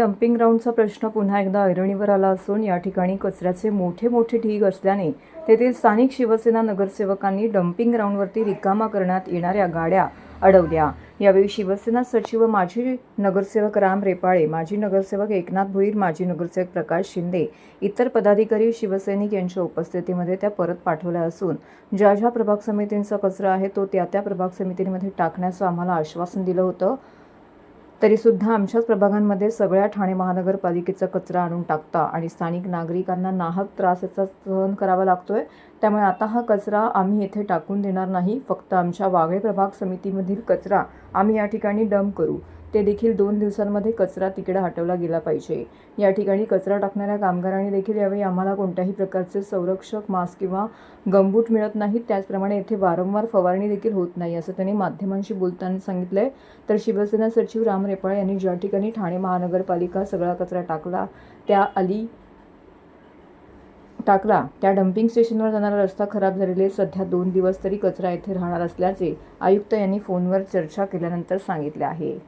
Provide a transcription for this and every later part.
Dumping ग्राउंडचा प्रश्न पुन्हा एकदा ऐरणीवर आला असून या ठिकाणी कचऱ्याचे मोठे मोठे ढीग असल्याने तेथील स्थानिक शिवसेना नगरसेवकांनी डम्पिंग ग्राउंडवरती रिकामा करण्यात येणाऱ्या गाड्या अडवल्या. यावेळी शिवसेना सचिव माजी नगरसेवक राम रेपाळे माजी नगरसेवक एकनाथ भोईर माजी नगरसेवक प्रकाश शिंदे इतर पदाधिकारी शिवसैनिक यांच्या उपस्थितीमध्ये त्या परत पाठवल्या असून ज्या ज्या प्रभाग समितींचा कचरा आहे तो त्या त्या प्रभाग समितींमध्ये टाकण्याचं आम्हाला आश्वासन दिलं होतं. तरीसुद्धा आमच्याच प्रभागांमध्ये सगळ्या ठाणे महानगरपालिकेचा कचरा आणून टाकता आणि स्थानिक नागरिकांना नाहक त्रास याचा सहन करावा लागतो आहे त्यामुळे आता हा कचरा आम्ही येथे टाकून देणार नाही. फक्त आमच्या वागळे प्रभाग समितीमधील कचरा आम्ही या ठिकाणी डंप करू. ते देखील दोन दिवसांमध्ये कचरा तिकडे हटवला गेला पाहिजे. या ठिकाणी कचरा टाकणाऱ्या कामगारांनी देखील यावेळी आम्हाला कोणत्याही प्रकारचे संरक्षक मास्क किंवा गमबूट मिळत नाहीत. त्याचप्रमाणे येथे वारंवार फवारणी देखील होत नाही असं त्यांनी माध्यमांशी बोलताना सांगितलं आहे तर शिवसेना सचिव राम रेपाळे यांनी ज्या ठिकाणी ठाणे महानगरपालिका सगळा कचरा टाकला त्या अली टाकला त्या डम्पिंग स्टेशनवर जाणारा रस्ता खराब झालेले सध्या दोन दिवस तरी कचरा येथे राहणार असल्याचे आयुक्त यांनी फोनवर चर्चा केल्यानंतर सांगितले आहे.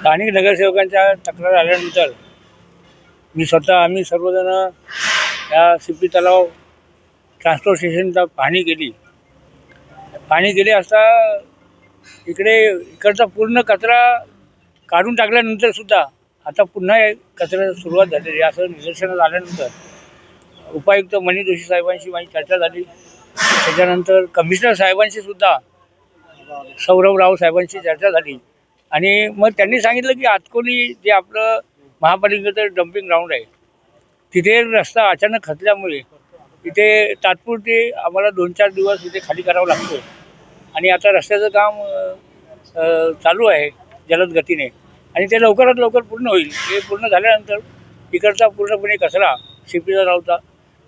स्थानिक नगरसेवकांच्या तक्रार आल्यानंतर मी स्वतः आम्ही सर्वजण या सिपी तलाव ट्रान्सपोर्ट स्टेशनचा पाहणी केली पाणी केली असता इकडे इकडचा पूर्ण कचरा काढून टाकल्यानंतर सुद्धा आता पुन्हा हे कचऱ्याला सुरुवात झालेली असं निदर्शनात आल्यानंतर उपायुक्त मनी जोशी साहेबांशी माझी चर्चा झाली. त्याच्यानंतर कमिशनर साहेबांशी सुद्धा सौरभ राव साहेबांशी चर्चा झाली. आणि मग त्यांनी सांगितलं की आतकोली जे आपलं महापालिकेचं डम्पिंग ग्राउंड आहे तिथे रस्ता अचानक खचल्यामुळे तिथे तात्पुरते आम्हाला दोन चार दिवस तिथे खाली करावं लागतो. आणि आता रस्त्याचं काम चालू आहे जलद गतीने. आणि ते लवकरात लवकर पूर्ण होईल. ते पूर्ण झाल्यानंतर इकडचा पूर्णपणे कचरा शिपीचा रावचा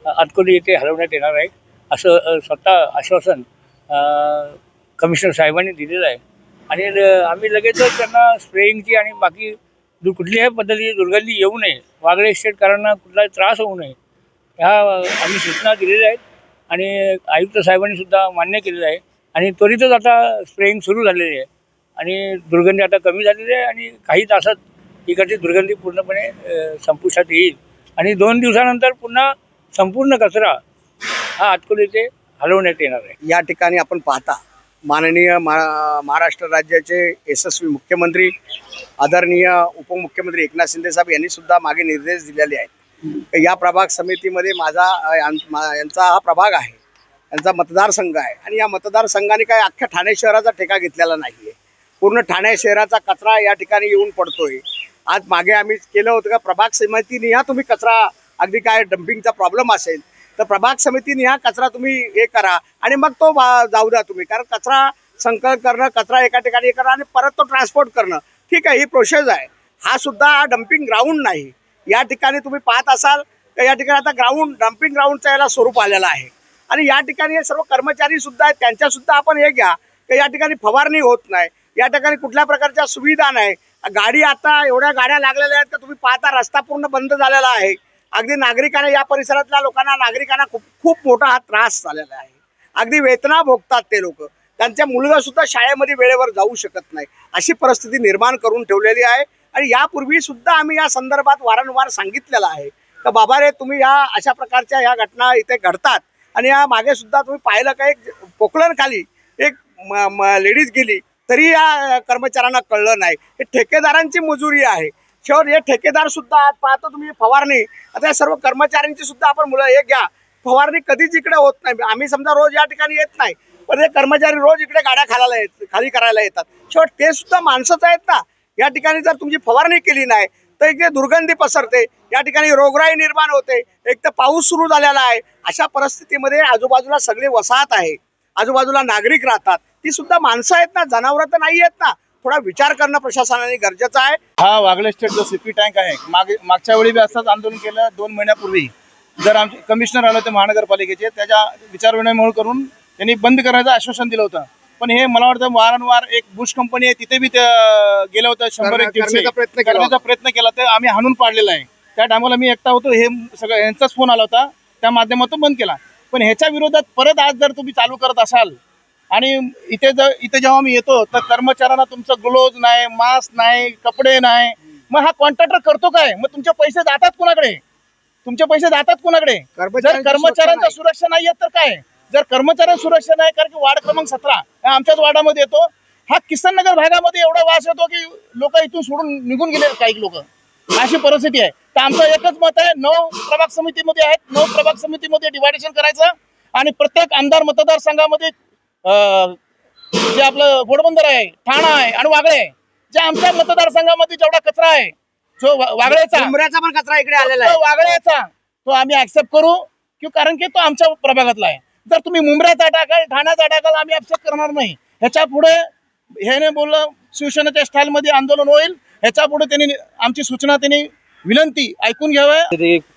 आतकोली येथे हलवण्यात येणार आहे असं स्वतः आश्वासन कमिशनर साहेबांनी दिलेलं आहे. आणि आम्ही लगेचच त्यांना स्प्रेइंगची आणि बाकी दु कुठल्याही पद्धतीची दुर्गंधी येऊ नये वागळे इस्टेटकारांना कुठलाही त्रास होऊ नये ह्या आम्ही सूचना दिलेल्या आहेत. आणि आयुक्त साहेबांनी सुद्धा मान्य केलेलं आहे. आणि त्वरितच आता स्प्रेइंग सुरू झालेली आहे. आणि दुर्गंधी आता कमी झालेली आहे आणि काही तासात इकडची दुर्गंधी पूर्णपणे संपुष्टात येईल. आणि दोन दिवसानंतर पुन्हा संपूर्ण कचरा हा आतकोलीचे हलवण्यात येणार आहे. या ठिकाणी आपण पाहता माननीय महा महाराष्ट्र राज्याचे यशस्वी मुख्यमंत्री आदरणीय उपमुख्यमंत्री एकनाथ शिंदे साहेब मागे निर्देश दिलेले आहेत. या प्रभाग समितीमध्ये माझा यां- मा- यांचा हा प्रभाग आहे. यांचा मतदारसंघ आहे. आणि या मतदारसंघाने काय अख्ख्या ठाणे शहराचा ठेका घेतलेला नाही आहे पूर्ण ठाणे शहराचा कचरा या ठिकाणी येऊन पडतोय. आज मागे आम्ही केलं होतं का प्रभाग समितीने हा तुम्ही कचरा अगदी काय डम्पिंगचा प्रॉब्लेम असेल तर प्रभाग समितीने हा कचरा तुम्ही हे करा आणि मग तो जाऊ द्या तुम्ही. कारण कचरा संकलन करणं कचरा एका ठिकाणी हे करणं आणि परत तो ट्रान्सपोर्ट करणं ठीक आहे ही प्रोसेस आहे. हा सुद्धा डम्पिंग ग्राउंड नाही. या ठिकाणी तुम्ही पाहत असाल तर या ठिकाणी आता ग्राउंड डम्पिंग ग्राउंडचं याला स्वरूप आलेलं आहे. आणि या ठिकाणी हे सर्व कर्मचारी सुद्धा आहेत त्यांच्यासुद्धा आपण हे घ्या की या ठिकाणी फवारणी होत नाही. या ठिकाणी कुठल्या प्रकारच्या सुविधा नाही. गाडी आता एवढ्या गाड्या लागलेल्या आहेत का तुम्ही पाहता रस्ता पूर्ण बंद झालेला आहे. अगदी नागरिकांना या परिसरातल्या लोकांना नागरिकांना खूप खूप मोठा हा त्रास झालेला आहे. अगदी वेतना भोगतात ते लोक. त्यांच्या मुलगा सुद्धा शाळेमध्ये वेळेवर जाऊ शकत नाही. अशी परिस्थिती निर्माण करून ठेवलेली आहे. आणि यापूर्वी सुद्धा आम्ही या संदर्भात वारंवार सांगितलेलं आहे. तर बाबा रे तुम्ही या अशा प्रकारच्या ह्या घटना इथे घडतात. आणि या मागे सुद्धा तुम्ही पाहिलं का एक पोकलन खाली एक लेडीज गेली. तरी या कर्मचाऱ्यांना कळलं नाही. हे ठेकेदारांची मजुरी आहे. शेवट हे ठेकेदार सुद्धा आज पाहतो तुम्ही फवारणी. आता या सर्व कर्मचाऱ्यांची सुद्धा आपण मुलं हे घ्या. फवारणी कधीच इकडे होत नाही. आम्ही समजा रोज या ठिकाणी येत नाही पण हे कर्मचारी रोज इकडे गाड्या खालायला येत खाली करायला येतात. शेवट ते सुद्धा माणसंच आहेत ना. या ठिकाणी जर तुमची फवारणी केली नाही तर इकडे दुर्गंधी पसरते. या ठिकाणी रोगराई निर्माण होते. एक तर पाऊस सुरू झालेला आहे. अशा परिस्थितीमध्ये आजूबाजूला सगळे वसाहत आहे. आजूबाजूला नागरिक राहतात. ती सुद्धा माणसं आहेत ना. जनावरं तर नाही आहेत ना. थोडा विचार करणं प्रशासनाने गरजेचं आहे. हा वागले स्टेट जो सीपी टँक आहे मागे मागच्या वेळी बी असंच आंदोलन केलं. दोन महिन्यापूर्वी जर आमचे कमिशनर आले होते महानगरपालिकेचे त्याच्या विचारविनिमय करून त्यांनी बंद करण्याचं आश्वासन दिलं होतं. पण हे मला वाटतं वारंवार एक बुश कंपनी आहे तिथे बी गेलं होतं शंभर एक प्रयत्न केला. करण्याचा प्रयत्न केला तर आम्ही हाणून पाडलेला आहे. त्या टायमाला मी एकटा होतो हे सगळं यांचाच फोन आला होता. त्या माध्यमातून बंद केला. पण ह्याच्या विरोधात परत आज जर तुम्ही चालू करत असाल आणि इथे जर इथे जेव्हा मी येतो तर कर्मचाऱ्यांना तुमचं ग्लोव्ज नाही मास्क नाही कपडे नाही. मग हा कॉन्ट्रॅक्टर करतो काय? मग तुमचे पैसे जातात कुणाकडे? तुमचे पैसे जातात कुणाकडे? जर कर्मचाऱ्यांची सुरक्षा नाही. येत तर काय? जर कर्मचाऱ्यांची सुरक्षा नाही कारण की वार्ड क्रमांक सतरा आमच्याच वार्डामध्ये येतो. हा किसन नगर भागामध्ये एवढा वास येतो की लोक इथून सोडून निघून गेले काही लोक. अशी परिस्थिती आहे. तर आमचं एकच मत आहे नऊ प्रभाग समितीमध्ये आहेत नऊ प्रभाग समितीमध्ये डिवायडेशन करायचं आणि प्रत्येक आमदार मतदारसंघामध्ये जे आपलं घोडबंदर आहे ठाणा आहे आणि वागळे आहे जे आमच्या मतदारसंघामध्ये जेवढा कचरा आहे जो वागळेचा उमऱ्याचा पण कचरा इकडे आलेला आहे. तो वागळ्याचा तो आम्ही ऍक्सेप्ट करू की कारण की तो आमच्या प्रभागातला आहे. जर तुम्ही मुंबऱ्याचा टाकाल ठाण्याचा टाकाल आम्ही ऍक्सेप्ट करणार नाही. ह्याच्या पुढे ह्याने बोललं शिवसेनेच्या स्टाईलमध्ये आंदोलन होईल. ह्याच्या पुढे त्यांनी आमची सूचना त्यांनी विनंती ऐकून घ्यावं.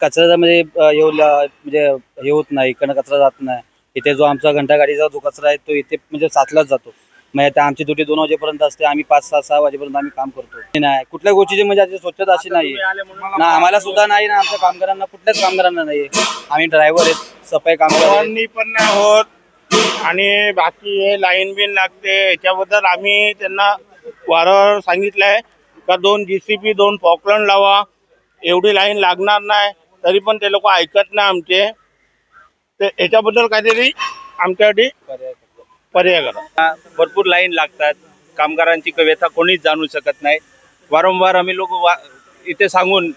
कचऱ्याचा म्हणजे म्हणजे हे होत नाही इकडनं कचरा जात नाही. इथे जो आमचा घंटागाडीचा जो कचरा आहे तो इथे म्हणजे साचलाच जातो. म्हणजे आता आमची ड्युटी दोन वाजेपर्यंत असते आम्ही पाच सहा सहा वाजेपर्यंत आम्ही काम करतो. हे नाही कुठल्या गोष्टीची म्हणजे स्वच्छता अशी नाही. ना आम्हाला सुद्धा नाही ना आमच्या कामगारांना कुठल्याच कामगारांना नाही. आम्ही ड्रायव्हर आहेत सफाई कामगार पण नाही होत. आणि बाकी हे लाईन बिन लागते याच्याबद्दल आम्ही त्यांना वारंवार सांगितलं आहे का दोन जी सी पी दोन पॉकलंड लावा. एवढी लाईन लागणार नाही तरी पण ते लोक ऐकत नाही आमचे. तर याच्याबद्दल काहीतरी आमच्यासाठी पर्याय करा. भरपूर लाईन लागतात. कामगारांची व्यथा कोणीच जाणू शकत नाही. वारंवार आम्ही लोक वा इथे सांगून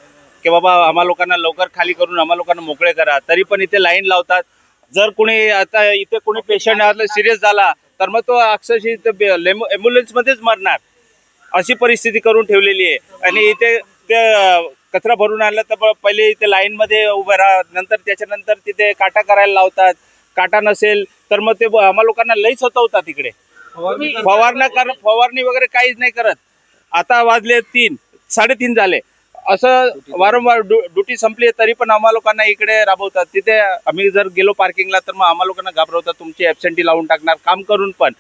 की बाबा आम्हा लोकांना लवकर खाली करून आम्हा लोकांना मोकळे करा. तरी पण इथे लाईन लावतात. जर कोणी आता इथे कोणी पेशंट सिरियस झाला तर मग तो अक्षरशः इथे ॲम्ब्युलन्समध्येच मरणार. अशी परिस्थिती करून ठेवलेली आहे. आणि इथे ते कचरा भरून आणलं तर पहिले इथे लाईनमध्ये उभं राहा. नंतर त्याच्यानंतर तिथे काटा करायला लावतात. काटा नसेल तर मग ते आम्हा लोकांना लईच होता तिकडे फवारण्या कर फवारणी वगैरे काहीच नाही करत. आता वाजले तीन साडेतीन झाले. असं वारंवार ड्युटी संपली तरी पण आम्हा लोकांना इकडे राबवतात. तिथे आम्ही जर गेलो पार्किंगला तर मग आम्हा लोकांना घाबरवतात. तुमची ॲबसेंटी लावून टाकणार. काम करून पण.